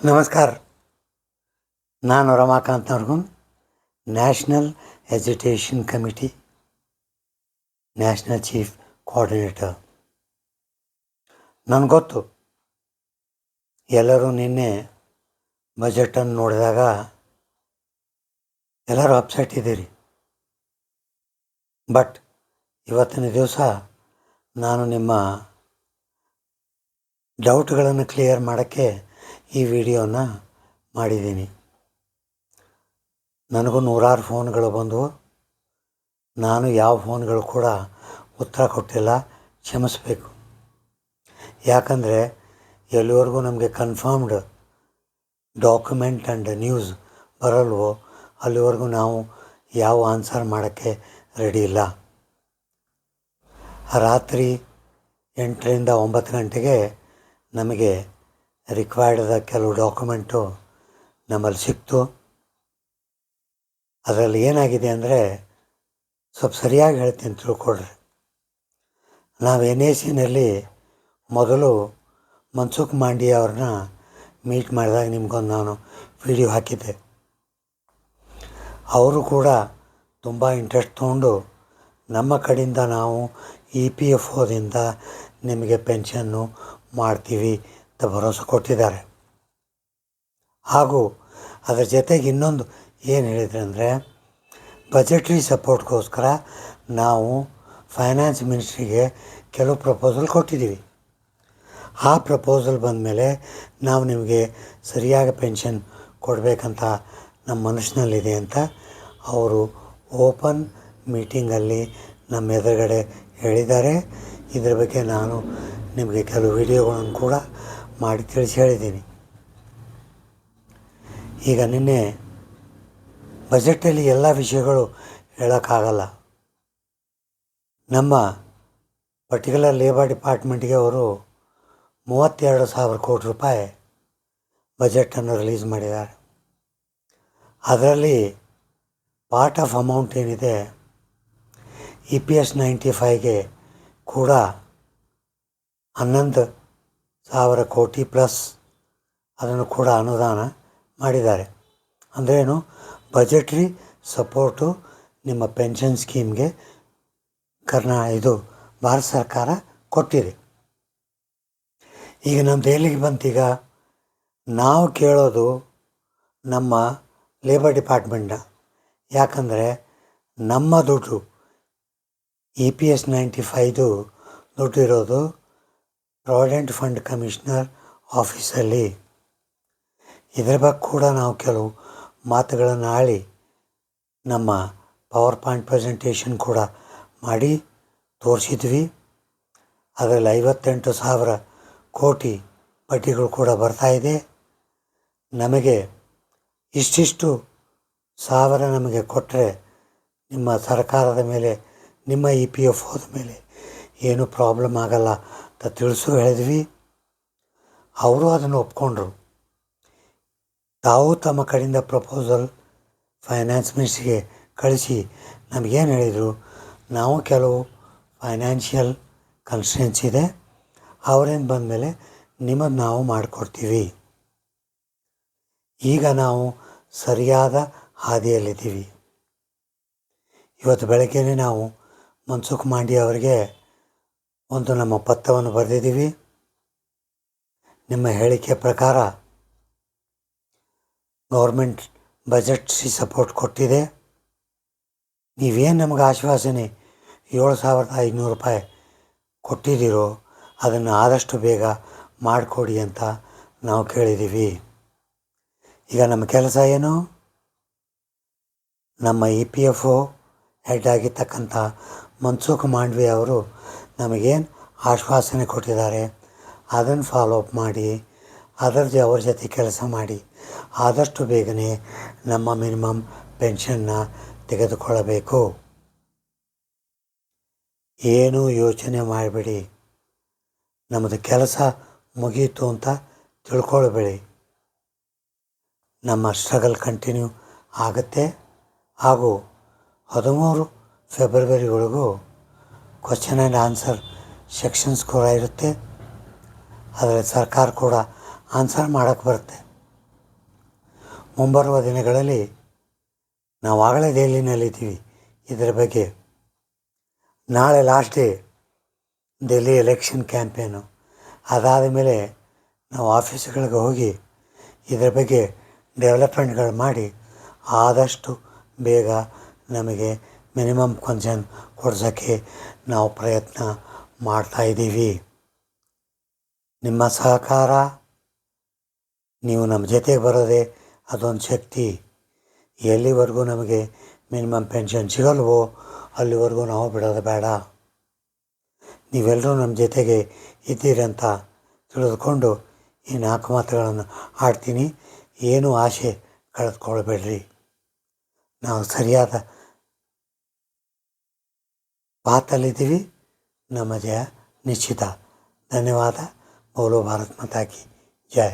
ನಮಸ್ಕಾರ. ನಾನು Ramakant Nargun national education committee national chief coordinator ಗೊತ್ತು, ಎಲ್ಲರೂ ನಿನ್ನೆ ಬಜೆಟನ್ನು ನೋಡಿದಾಗ ಎಲ್ಲರೂ ಅಪ್ಸೆಟ್ ಇದ್ದೀರಿ. ಬಟ್ ಇವತ್ತಿನ ದಿವಸ ನಾನು ನಿಮ್ಮ ಡೌಟ್ಗಳನ್ನು ಕ್ಲಿಯರ್ ಮಾಡೋಕ್ಕೆ ಈ ವಿಡಿಯೋನ ಮಾಡಿದ್ದೀನಿ. ನನಗೂ ನೂರಾರು ಫೋನ್ಗಳು ಬಂದವು. ನಾನು ಯಾವ ಫೋನ್ಗಳು ಕೂಡ ಉತ್ತರ ಕೊಟ್ಟಿಲ್ಲ, ಕ್ಷಮಿಸಬೇಕು. ಯಾಕಂದರೆ ಎಲ್ಲಿವರೆಗೂ ನಮಗೆ ಕನ್ಫರ್ಮ್ಡ್ ಡಾಕ್ಯುಮೆಂಟ್ ಆ್ಯಂಡ್ ನ್ಯೂಸ್ ಬರಲ್ವೋ, ಅಲ್ಲಿವರೆಗೂ ನಾವು ಯಾವ ಆನ್ಸರ್ ಮಾಡೋಕ್ಕೆ ರೆಡಿ ಇಲ್ಲ. ರಾತ್ರಿ ಎಂಟರಿಂದ ಒಂಬತ್ತು ಗಂಟೆಗೆ ನಮಗೆ ರಿಕ್ವೈರ್ಡ್ ಕೆಲವು ಡಾಕ್ಯುಮೆಂಟು ನಮ್ಮಲ್ಲಿ ಸಿಕ್ತು. ಅದರಲ್ಲಿ ಏನಾಗಿದೆ ಅಂದರೆ ಸ್ವಲ್ಪ ಸರಿಯಾಗಿ ಹೇಳ್ತೀನಿ ತಿಳ್ಕೊಳ್ರಿ. ನಾವು ಎನ್ ಎ ಸಿನಲ್ಲಿ ಮೊದಲು ಮನ್ಸುಖ್ ಮಾಂಡಿಯ ಅವ್ರನ್ನ ಮೀಟ್ ಮಾಡಿದಾಗ ನಿಮ್ಗೊಂದು ನಾನು ವಿಡಿಯೋ ಹಾಕಿದ್ದೆ. ಅವರು ಕೂಡ ತುಂಬ ಇಂಟ್ರೆಸ್ಟ್ ತೊಗೊಂಡು ನಮ್ಮ ಕಡೆಯಿಂದ ನಾವು ಇ ಪಿ ಎಫ್ ಒದಿಂದ ನಿಮಗೆ ಪೆನ್ಷನ್ನು ಮಾಡ್ತೀವಿ. ಅಂತ ಭರವಸೆ ಕೊಟ್ಟಿದ್ದಾರೆ. ಹಾಗೂ ಅದರ ಜೊತೆಗೆ ಇನ್ನೊಂದು ಏನು ಹೇಳಿದ್ರೆ ಅಂದರೆ ಬಜೆಟ್ರಿ ಸಪೋರ್ಟ್ಗೋಸ್ಕರ ನಾವು ಫೈನಾನ್ಸ್ ಮಿನಿಸ್ಟ್ರಿಗೆ ಕೆಲವು ಪ್ರಪೋಸಲ್ ಕೊಟ್ಟಿದ್ದೀವಿ. ಆ ಪ್ರಪೋಸಲ್ ಬಂದ ಮೇಲೆ ನಾವು ನಿಮಗೆ ಸರಿಯಾಗಿ ಪೆನ್ಷನ್ ಕೊಡಬೇಕಂತ ನಮ್ಮ ಮನಸ್ಸಿನಲ್ಲಿದೆ ಅಂತ ಅವರು ಓಪನ್ ಮೀಟಿಂಗಲ್ಲಿ ನಮ್ಮ ಎದುರುಗಡೆ ಹೇಳಿದ್ದಾರೆ. ಇದರ ಬಗ್ಗೆ ನಾನು ನಿಮಗೆ ಕೆಲವು ವಿಡಿಯೋಗಳನ್ನು ಕೂಡ ಮಾಡಿ ತಿಳಿಸಿ ಹೇಳಿದ್ದೀನಿ. ಈಗ ನಿನ್ನೆ ಬಜೆಟಲ್ಲಿ ಎಲ್ಲ ವಿಷಯಗಳು ಹೇಳೋಕ್ಕಾಗಲ್ಲ. ನಮ್ಮ ಪರ್ಟಿಕ್ಯುಲರ್ ಲೇಬರ್ ಡಿಪಾರ್ಟ್ಮೆಂಟ್ಗೆ ಅವರು ಮೂವತ್ತೆರಡು ಸಾವಿರ ಕೋಟಿ ರೂಪಾಯಿ ಬಜೆಟನ್ನು ರಿಲೀಸ್ ಮಾಡಿದ್ದಾರೆ. ಅದರಲ್ಲಿ ಪಾರ್ಟ್ ಆಫ್ ಅಮೌಂಟ್ ಏನಿದೆ ಇ ಪಿ ಎಸ್ ನೈಂಟಿ ಫೈವ್ಗೆ ಕೂಡ ಹನ್ನೊಂದು ಸಾವಿರ ಕೋಟಿ ಪ್ಲಸ್ ಅದನ್ನು ಕೂಡ ಅನುದಾನ ಮಾಡಿದ್ದಾರೆ. ಅಂದ್ರೇನು ಬಜೆಟ್ರಿ ಸಪೋರ್ಟು ನಿಮ್ಮ ಪೆನ್ಷನ್ ಸ್ಕೀಮ್ಗೆ ಕರ್ನಾ ಇದು ಭಾರತ ಸರ್ಕಾರ ಕೊಟ್ಟಿದೆ. ಈಗ ನಮ್ಮ ದೆಹಲಿಗೆ ಬಂತೀಗ, ನಾವು ಕೇಳೋದು ನಮ್ಮ ಲೇಬರ್ ಡಿಪಾರ್ಟ್ಮೆಂಟ ಯಾಕಂದರೆ ನಮ್ಮ ದುಡ್ಡು E P S ninety five ದುಡ್ಡು ಇರೋದು ಪ್ರಾವಿಡೆಂಟ್ ಫಂಡ್ ಕಮಿಷನರ್ ಆಫೀಸಲ್ಲಿ ಇದರ ಬಗ್ಗೆ ಕೂಡ ನಾವು ಕೆಲವು ಮಾತುಗಳನ್ನು ಆಳಿ ನಮ್ಮ ಪವರ್ ಪಾಯಿಂಟ್ ಪ್ರೆಸೆಂಟೇಷನ್ ಕೂಡ ಮಾಡಿ ತೋರಿಸಿದ್ವಿ. ಅದರಲ್ಲಿ ಐವತ್ತೆಂಟು ಸಾವಿರ ಕೋಟಿ ಬಡ್ಡಿಗಳು ಕೂಡ ಬರ್ತಾಯಿದೆ ನಮಗೆ ಇಷ್ಟಿಷ್ಟು ಸಾವಿರ ನಮಗೆ ಕೊಟ್ಟರೆ ನಿಮ್ಮ ಸರ್ಕಾರದ ಮೇಲೆ, ನಿಮ್ಮ ಇ ಪಿ ಎಫ್ ಹೋದ ಮೇಲೆ ಏನೂ ಪ್ರಾಬ್ಲಮ್ ಆಗಲ್ಲ ಅಂತ ತಿಳಿಸು ಹೇಳಿದ್ವಿ. ಅವರು ಅದನ್ನು ಒಪ್ಕೊಂಡ್ರು. ತಾವು ತಮ್ಮ ಕಡೆಯಿಂದ ಪ್ರಪೋಸಲ್ ಫೈನಾನ್ಸ್ ಮಿನಿಸ್ಟ್ರಿಗೆ ಕಳಿಸಿ ನಮಗೇನು ಹೇಳಿದರು? ನಾವು ಕೆಲವು ಫೈನಾನ್ಷಿಯಲ್ ಕನ್ಸ್ಟೆನ್ಸ್ ಇದೆ. ಅವರೇನು ಬಂದಮೇಲೆ ನಿಮ್ಮದು ನಾವು ಮಾಡಿಕೊಡ್ತೀವಿ. ಈಗ ನಾವು ಸರಿಯಾದ ಹಾದಿಯಲ್ಲಿದ್ದೀವಿ. ಇವತ್ತು ಬೆಳಗ್ಗೆ ನಾವು ಮನ್ಸುಖ್ ಮಾಂಡಿ ಅವರಿಗೆ ಒಂದು ನಮ್ಮ ಪತ್ರವನ್ನು ಬರೆದಿದ್ದೀವಿ. ನಿಮ್ಮ ಹೇಳಿಕೆ ಪ್ರಕಾರ ಗೌರ್ಮೆಂಟ್ ಬಜೆಟ್ ಸಿ ಸಪೋರ್ಟ್ ಕೊಟ್ಟಿದೆ. ನೀವೇನು ನಮಗೆ ಆಶ್ವಾಸನೆ ಏಳು ಸಾವಿರದ ಐನೂರು ರೂಪಾಯಿ ಕೊಟ್ಟಿದ್ದೀರೋ ಅದನ್ನು ಆದಷ್ಟು ಬೇಗ ಮಾಡಿಕೊಡಿ ಅಂತ ನಾವು ಕೇಳಿದ್ದೀವಿ. ಈಗ ನಮ್ಮ ಕೆಲಸ ಏನು? ನಮ್ಮ E P F O head ಆಗಿರ್ತಕ್ಕಂಥ ಮನ್ಸುಖ್ ಮಾಂಡ್ವಿ ಅವರು ನಮಗೇನು ಆಶ್ವಾಸನೆ ಕೊಟ್ಟಿದ್ದಾರೆ ಅದನ್ನು ಫಾಲೋ ಅಪ್ ಮಾಡಿ ಅದರ ಅವರ ಜೊತೆ ಕೆಲಸ ಮಾಡಿ, ಆದಷ್ಟು ಬೇಗನೆ ನಮ್ಮ ಮಿನಿಮಮ್ ಪೆನ್ಷನ್ನ ತೆಗೆದುಕೊಳ್ಳಬೇಕು. ಏನೂ ಯೋಚನೆ ಮಾಡಬೇಡಿ. ನಮ್ಮದು ಕೆಲಸ ಮುಗೀತು ಅಂತ ತಿಳ್ಕೊಳ್ಬೇಡಿ. ನಮ್ಮ ಸ್ಟ್ರಗಲ್ ಕಂಟಿನ್ಯೂ ಆಗುತ್ತೆ. ಹಾಗೂ ಹದಿಮೂರು ಫೆಬ್ರವರಿವರೆಗೂ ಕ್ವಶನ್ ಆ್ಯಂಡ್ ಆನ್ಸರ್ ಸೆಕ್ಷನ್ಸ್ ಕೂಡ ಇರುತ್ತೆ. ಆದರೆ ಸರ್ಕಾರ ಕೂಡ ಆನ್ಸರ್ ಮಾಡೋಕ್ಕೆ ಬರುತ್ತೆ. ಮುಂಬರುವ ದಿನಗಳಲ್ಲಿ ನಾವು ಆಗಲೇ ದೆಹಲಿನಲ್ಲಿದ್ದೀವಿ ಇದರ ಬಗ್ಗೆ ನಾಳೆ last day Delhi election campaign ಅದಾದ ಮೇಲೆ ನಾವು ಆಫೀಸ್ಗಳಿಗೆ ಹೋಗಿ ಇದರ ಬಗ್ಗೆ ಡೆವಲಪ್ಮೆಂಟ್ಗಳು ಮಾಡಿ ಆದಷ್ಟು ಬೇಗ ನಮಗೆ ಮಿನಿಮಮ್ ಕನ್ಸನ್ ಕೊಡ್ಸೋಕ್ಕೆ ನಾವು ಪ್ರಯತ್ನ ಮಾಡ್ತಾಯಿದ್ದೀವಿ ನಿಮ್ಮ ಸಹಕಾರ, ನೀವು ನಮ್ಮ ಜೊತೆಗೆ ಬರೋದೇ ಅದೊಂದು ಶಕ್ತಿ. ಎಲ್ಲಿವರೆಗೂ ನಮಗೆ ಮಿನಿಮಮ್ ಪೆನ್ಷನ್ ಸಿಗಲ್ವೋ ಅಲ್ಲಿವರೆಗೂ ನಾವು ಬಿಡೋದು ಬೇಡ. ನೀವೆಲ್ಲರೂ ನಮ್ಮ ಜೊತೆಗೆ ಇದ್ದೀರಂತ ತಿಳಿದುಕೊಂಡು ಈ ನಾಲ್ಕು ಮಾತುಗಳನ್ನು ಆಡ್ತೀನಿ. ಏನೂ ಆಸೆ ಕಳೆದುಕೊಳ್ಬೇಡ್ರಿ. ನಾವು ಸರಿಯಾದ ಪಾತಲ್ಲಿದ್ದೀವಿ ನಮ್ಮ ಜಯ ನಿಶ್ಚಿತ ಧನ್ಯವಾದ ಬೋಲೋ ಭಾರತ್ ಮಾತಾ ಕಿ ಜಯ